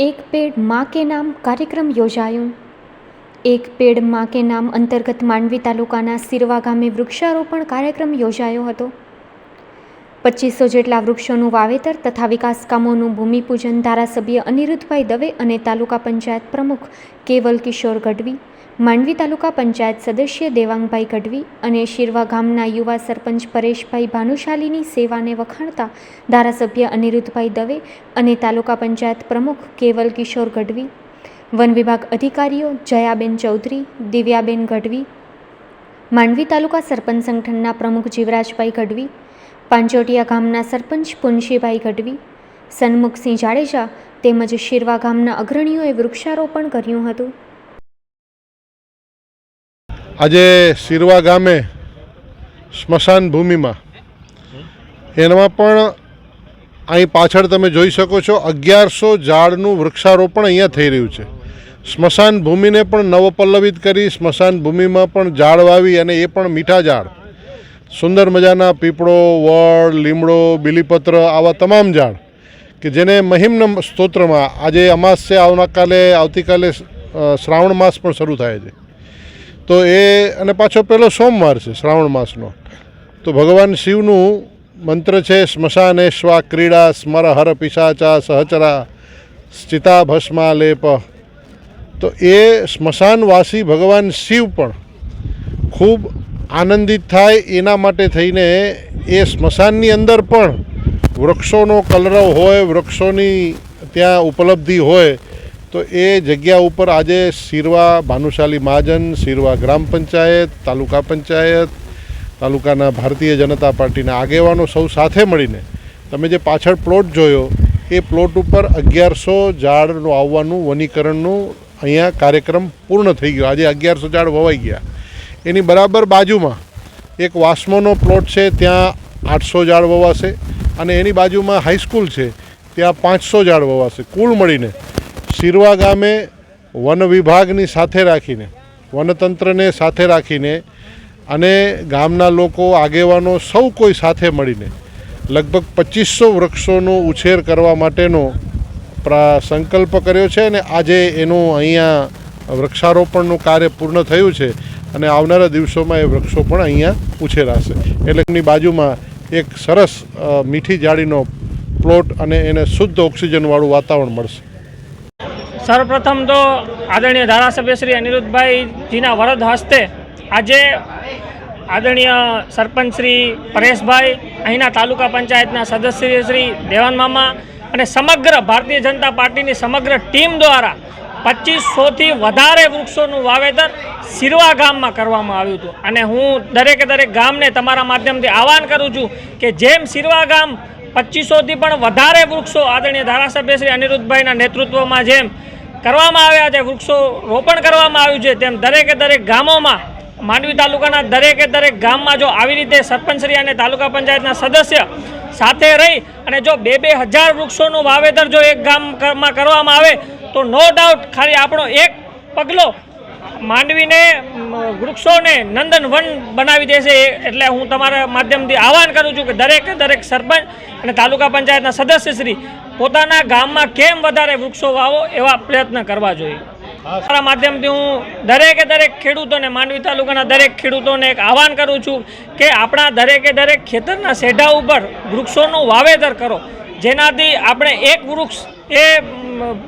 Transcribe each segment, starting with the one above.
એક પેડમાં કે નામ કાર્યક્રમ યોજાયો. એક પેડમાં કે નામ અંતર્ગત માંડવી તાલુકાના સિરવા ગામે વૃક્ષારોપણ કાર્યક્રમ યોજાયો હતો. પચીસો જેટલા વૃક્ષોનું વાવેતર તથા વિકાસ કામોનું ભૂમિપૂજન ધારાસભ્ય અનિરુદ્ધભાઈ દવે અને તાલુકા પંચાયત પ્રમુખ કેવલ કિશોર ગઢવી, માંડવી તાલુકા પંચાયત સદસ્ય દેવાંગભાઈ ગઢવી અને શિરવા ગામના યુવા સરપંચ પરેશભાઈ ભાનુશાલીની સેવાને વખાણતા ધારાસભ્ય અનિરુદ્ધભાઈ દવે અને તાલુકા પંચાયત પ્રમુખ કેવલ કિશોર ગઢવી, વન વિભાગ અધિકારીઓ જયાબેન ચૌધરી, દિવ્યાબેન ગઢવી, માંડવી તાલુકા સરપંચ સંગઠનના પ્રમુખ જીવરાજભાઈ ગઢવી પાંચોટિયા ગામના સરપંચ પુનશીભાઈ ગઢવી, સન્મુખસિંહ જાડેજા તેમજ શિરવા ગામના અગ્રણીઓએ વૃક્ષારોપણ કર્યું હતું. આજે શિરવા ગામે સ્મશાન ભૂમિમાં એમાં પણ અહીં પાછળ તમે જોઈ શકો છો અગિયારસો ઝાડનું વૃક્ષારોપણ અહીંયા થઈ રહ્યું છે. સ્મશાન ભૂમિને પણ નવપલ્લવિત કરી, સ્મશાન ભૂમિમાં પણ ઝાડ વાવી અને એ પણ મીઠા ઝાડ સુંદર મજાના પીપળો, વડ, લીમડો, બીલીપત્ર, આવા તમામ ઝાડ કે જેને મહિમ્ન સ્તોત્રમાં આજે અમાસ છે આવનાકાલે, આવતીકાલે શ્રાવણ માસ પણ શરૂ થાય છે. તો એ, અને પાછો પહેલો સોમવાર છે, શ્રાવણ માસનો. તો ભગવાન શિવનું મંત્ર છે સ્મશાનેશ્વા ક્રીડા સ્મર હર પિશાચા, સહચરા સ્ચિતા ભસ્મા લેપ. તો એ સ્મશાનવાસી ભગવાન શિવ પણ ખૂબ આનંદિત થાય એના માટે થઈને એ સ્મશાનની અંદર પણ વૃક્ષોનો કલરવ હોય, વૃક્ષોની ત્યાં ઉપલબ્ધિ હોય, તો એ જગ્યા ઉપર આજે શિરવા ભાનુશાલી મહાજન, શિરવા ગ્રામ પંચાયત, તાલુકા પંચાયત, તાલુકાના ભારતીય જનતા પાર્ટીના આગેવાનો સૌ સાથે મળીને તમે જે પાછળ પ્લોટ જોયો, એ પ્લોટ ઉપર અગિયારસો ઝાડનું આવવાનું, વનીકરણનું અહીંયા કાર્યક્રમ પૂર્ણ થઈ ગયો. આજે અગિયારસો ઝાડ વવાઈ ગયા. એની બરાબર બાજુમાં એક વાસ્મોનો પ્લોટ છે, ત્યાં આઠસો ઝાડ વવાશે અને એની બાજુમાં હાઈસ્કૂલ છે, ત્યાં પાંચસો ઝાડ વવાશે. કુલ મળીને સિરવા ગામે વન વિભાગની સાથે રાખીને, વનતંત્રને સાથે રાખીને અને ગામના લોકો, આગેવાનો સૌ કોઈ સાથે મળીને લગભગ પચીસો વૃક્ષોનો ઉછેર કરવા માટેનો પ્રા સંકલ્પ કર્યો છે અને આજે એનું અહીંયા વૃક્ષારોપણનું કાર્ય પૂર્ણ થયું છે. અને આવનારા દિવસોમાં એ વૃક્ષો પણ અહીંયા ઉછેરાશે. એટલે એની બાજુમાં એક સરસ મીઠી જાળીનો પ્લોટ અને એને શુદ્ધ ઓક્સિજનવાળું વાતાવરણ મળશે. સર્વપ્રથમ તો આદરણીય ધારાસભ્ય શ્રી અનિરુદ્ધભાઈજીના વરદ હસ્તે આજે આદરણીય સરપંચ શ્રી પરેશભાઈ, અહીંના તાલુકા પંચાયતના સદસ્ય શ્રી દેવાન મામા અને સમગ્ર ભારતીય જનતા પાર્ટીની સમગ્ર ટીમ દ્વારા પચીસોથી વધારે વૃક્ષોનું વાવેતર સિરવા ગામમાં કરવામાં આવ્યું હતું. અને હું દરેકે દરેક ગામને તમારા માધ્યમથી આહવાન કરું છું કે જેમ સિરવા ગામ પચીસોથી પણ વધારે વૃક્ષો આદરણીય ધારાસભ્ય શ્રી અનિરુદ્ધભાઈના નેતૃત્વમાં જેમ કરવામાં આવ્યા છે, વૃક્ષો રોપણ કરવામાં આવ્યું છે, તેમ દરેકે દરેક ગામોમાં, માંડવી તાલુકાના દરેકે દરેક ગામમાં જો આવી રીતે સરપંચશ્રી અને તાલુકા પંચાયતના સદસ્ય સાથે રહી અને જો બે બે હજાર વૃક્ષોનું વાવેતર જો એક ગામમાં કરવામાં આવે તો નો ડાઉટ ખાલી આપણો એક પગલો માંડવીને વૃક્ષોને નંદનવન બનાવી દેશે એટલે હું તમારા માધ્યમથી આહવાન કરું છું કે દરેકે, દરેક સરપંચ અને તાલુકા પંચાયતના સદસ્યશ્રી પોતાના ગામમાં કેમ વધારે વૃક્ષો વાવો એવા પ્રયત્ન કરવા જોઈએ. મારા માધ્યમથી હું દરેકે દરેક ખેડૂતોને, માંડવી તાલુકાના દરેક ખેડૂતોને એક આહવાન કરું છું કે આપણા દરેકે દરેક ખેતરના સેઢા ઉપર વૃક્ષોનું વાવેતર કરો. જેનાથી આપણે એક વૃક્ષ એ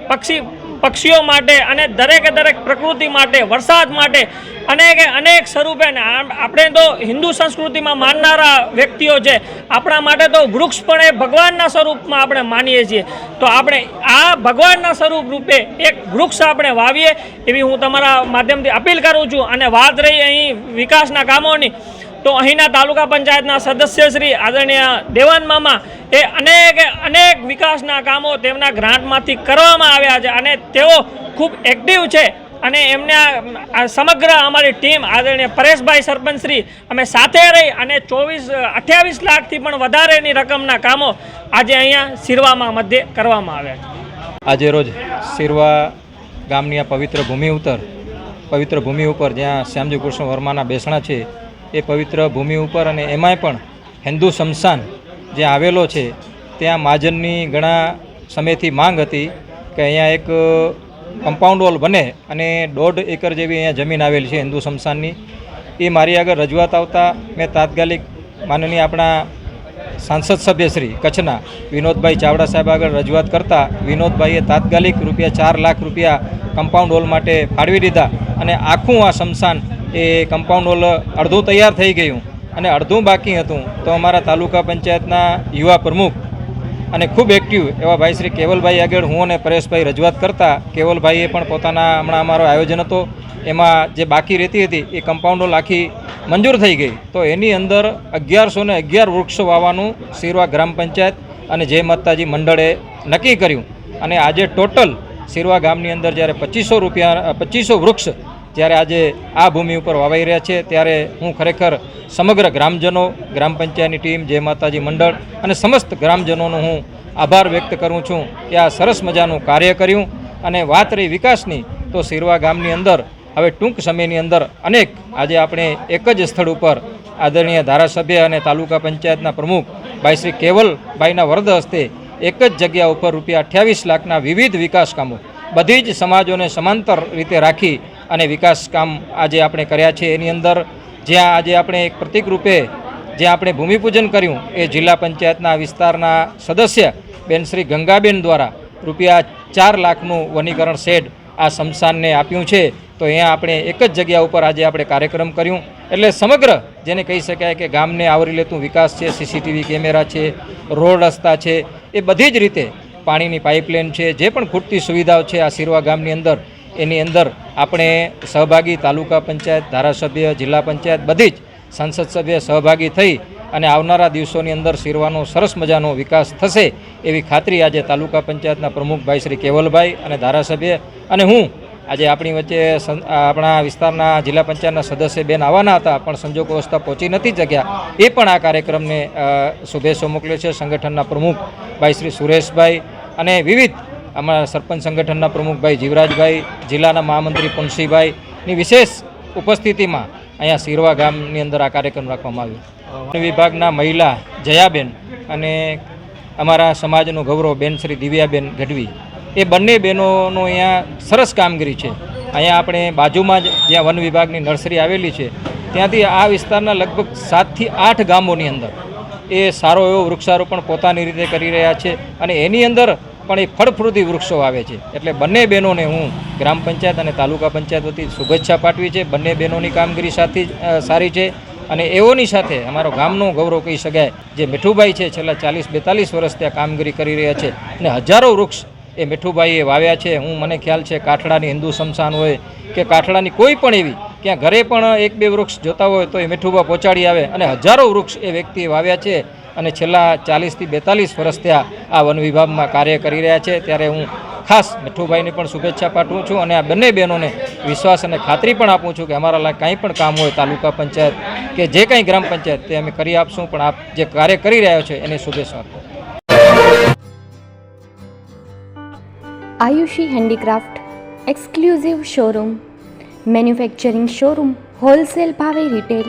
પક્ષી, પક્ષીઓ માટે અને દરેકે દરેક પ્રકૃતિ માટે, વરસાદ માટે અનેકે, અનેક સ્વરૂપે ને આપણે તો હિન્દુ સંસ્કૃતિમાં માનનારા વ્યક્તિઓ છે. આપણા માટે તો વૃક્ષ પણ એ ભગવાનના સ્વરૂપમાં આપણે માનીએ છીએ. તો આપણે આ ભગવાનના સ્વરૂપ રૂપે એક વૃક્ષ આપણે વાવીએ એવી હું તમારા માધ્યમથી અપીલ કરું છું અને વાત રહી અહીં વિકાસના કામોની. તો અહીંના તાલુકા પંચાયતના સદસ્ય શ્રી આદરણીય દેવાન મામા એ અનેક અનેક વિકાસના કામો તેમના ગ્રાન્ટમાંથી કરવામાં આવ્યા છે અને તેઓ ખૂબ એક્ટિવ છે અને એમને સમગ્ર અમારી ટીમ આદરણીય પરેશભાઈ સરપંચ શ્રી અમે સાથે રહી અને ચોવીસ, અઠ્યાવીસ લાખથી પણ વધારેની રકમના કામો આજે અહીંયા સિરવામાં મધ્યે કરવામાં આવ્યા આજે રોજ સિરવા ગામની આ પવિત્ર ભૂમિ ઉતર, પવિત્ર ભૂમિ ઉપર જ્યાં શ્યામજી કૃષ્ણ વર્માના બેસણા છે એ પવિત્ર ભૂમિ ઉપર અને એમાંય પણ હિન્દુ શમશાન જે આવેલો છે, ત્યાં મહાજનની ઘણા સમયથી માંગ હતી કે અહીંયા એક કમ્પાઉન્ડ વોલ બને અને દોઢ એકર જેવી અહીંયા જમીન આવેલી છે હિન્દુ શમશાનની. એ મારી આગળ રજૂઆત આવતા મેં તાત્કાલિક માનનીય આપણા સાંસદ સભ્યશ્રી કચ્છના વિનોદભાઈ ચાવડા સાહેબ આગળ રજૂઆત કરતા વિનોદભાઈએ તાત્કાલિક રૂપિયા ચાર લાખ રૂપિયા કમ્પાઉન્ડ હોલ માટે ફાળવી દીધા અને આખું આ શમશાન એ કમ્પાઉન્ડ વોલ અડધું તૈયાર થઈ ગયું અને અડધું બાકી હતું. તો અમારા તાલુકા પંચાયતના યુવા પ્રમુખ અને ખૂબ એક્ટિવ એવા ભાઈ શ્રી કેવલભાઈ આગળ હું અને પરેશભાઈ રજૂઆત કરતા કેવલભાઈએ પણ પોતાના હમણાં અમારો આયોજન હતો. એમાં જે બાકી રહેતી હતી એ કમ્પાઉન્ડ હોલ આખી મંજૂર થઈ ગઈ. તો એની અંદર અગિયારસો ને અગિયાર વૃક્ષો વાવવાનું સિરવા ગ્રામ પંચાયત અને જય માતાજી મંડળે નક્કી કર્યું. અને આજે ટોટલ સિરવા ગામની અંદર જ્યારે પચીસો રૂપિયા, પચીસો વૃક્ષ જ્યારે આજે આ ભૂમિ ઉપર વાવાઈ રહ્યા છે, ત્યારે હું ખરેખર સમગ્ર ગ્રામજનો, ગ્રામ પંચાયતની ટીમ, જય માતાજી મંડળ અને સમસ્ત ગ્રામજનોનો હું આભાર વ્યક્ત કરું છું કે આ સરસ મજાનું કાર્ય કર્યું અને વાત રહી વિકાસની, તો સિરવા ગામની અંદર, હવે ટૂંક સમયની અંદર અનેક આજે આપણે એક જ સ્થળ ઉપર આદરણીય ધારાસભ્ય અને તાલુકા પંચાયતના પ્રમુખ ભાઈ શ્રી કેવલભાઈના વરદ હસ્તે એક જ જગ્યા ઉપર રૂપિયા અઠ્યાવીસ લાખના વિવિધ વિકાસ કામો, બધી જ સમાજોને સમાંતર રીતે રાખી અને વિકાસ કામ આજે આપણે કર્યા છે. એની અંદર જ્યાં આજે આપણે એક પ્રતિક રૂપે જ્યાં આપણે ભૂમિપૂજન કર્યું એ જિલ્લા પંચાયતના વિસ્તારના સદસ્ય બેન શ્રી ગંગાબેન દ્વારા રૂપિયા ચાર લાખનું વનીકરણ શેડ આ શમશાનને આપ્યું છે. તો અહીંયા આપણે એક જ જગ્યા ઉપર આજે આપણે કાર્યક્રમ કર્યું. એટલે સમગ્ર જેને કહી શકાય કે ગામને આવરી લેતું વિકાસ છે, સીસીટીવી કેમેરા છે, રોડ રસ્તા છે, એ બધી જ રીતે પાણીની પાઇપલાઇન છે, જે પણ ખૂટતી સુવિધાઓ છે આ સિરવા ગામની અંદર એની અંદર આપણે સહભાગી તાલુકા પંચાયત, ધારાસભ્ય, જિલ્લા પંચાયત બધી જ સંસદ સભ્ય સહભાગી થઈ અને આવનારા દિવસોની અંદર શિરવાનો સરસ મજાનો વિકાસ થશે એવી ખાતરી આજે તાલુકા પંચાયતના પ્રમુખ ભાઈ શ્રી કેવલભાઈ અને ધારાસભ્ય અને હું આજે આપણી વચ્ચે આપણા વિસ્તારના જિલ્લા પંચાયતના સદસ્ય બેન આવવાના હતા, પણ સંજોગ અવસ્થા પહોંચી નથી શક્યા એ પણ આ કાર્યક્રમને શુભેચ્છો મોકલ્યો છે સંગઠનના પ્રમુખ ભાઈ શ્રી સુરેશભાઈ અને વિવિધ અમારા સરપંચ સંગઠનના પ્રમુખભાઈ જીવરાજભાઈ, જિલ્લાના મહામંત્રી પુનસિંહભાઈની વિશેષ ઉપસ્થિતિમાં અહીંયા સિરવા ગામની અંદર આ કાર્યક્રમ રાખવામાં આવ્યો. વિભાગના મહિલા જયાબેન અને અમારા સમાજનું ગૌરવ બેન શ્રી દિવ્યાબેન ગઢવી, એ બંને બહેનોનો અહીંયા સરસ કામગીરી છે. અહીંયા આપણે બાજુમાં જ જ્યાં વન વિભાગની નર્સરી આવેલી છે, ત્યાંથી આ વિસ્તારના લગભગ સાતથી આઠ ગામોની અંદર એ સારો એવો વૃક્ષારોપણ પોતાની રીતે કરી રહ્યા છે અને એની અંદર પણ એ ફળફ્રુતિ વૃક્ષો આવે છે. એટલે બંને બહેનોને હું ગ્રામ પંચાયત અને તાલુકા પંચાયત વતી શુભેચ્છા પાઠવી છે. બંને બહેનોની કામગીરી સાથી સારી છે અને એઓની સાથે અમારો ગામનો ગૌરવ કહી શકાય જે મીઠુભાઈ છે, છેલ્લા ચાલીસ બેતાલીસ વર્ષ ત્યાં કામગીરી કરી રહ્યા છે અને હજારો વૃક્ષ એ મીઠુભાઈએ વાવ્યા છે. હું, મને ખ્યાલ છે, કાઠડાની હિન્દુ શમશાન હોય કે કાઠડાની કોઈ પણ એવી, ક્યાં ઘરે પણ એક બે વૃક્ષ જોતા હોય તો એ મીઠુભા પહોંચાડી આવે અને હજારો વૃક્ષ એ વ્યક્તિએ વાવ્યા છે. અને છેલ્લા ચાલીસથી બેતાલીસ વર્ષ ત્યાં આ વન વિભાગમાં કાર્ય કરી રહ્યા છે. ત્યારે હું ખાસ મીઠુભાઈને પણ શુભેચ્છા પાઠવું છું અને આ બંને બહેનોને વિશ્વાસ અને ખાતરી પણ આપું છું કે અમારા લાયક કાંઈ પણ કામ હોય તાલુકા પંચાયત કે જે કંઈ ગ્રામ પંચાયત તે અમે કરી આપશું. પણ આપ જે કાર્ય કરી રહ્યા છો એની શુભેચ્છા Aayushi handicraft exclusive showroom, manufacturing showroom, wholesale ભાવે રિટેલ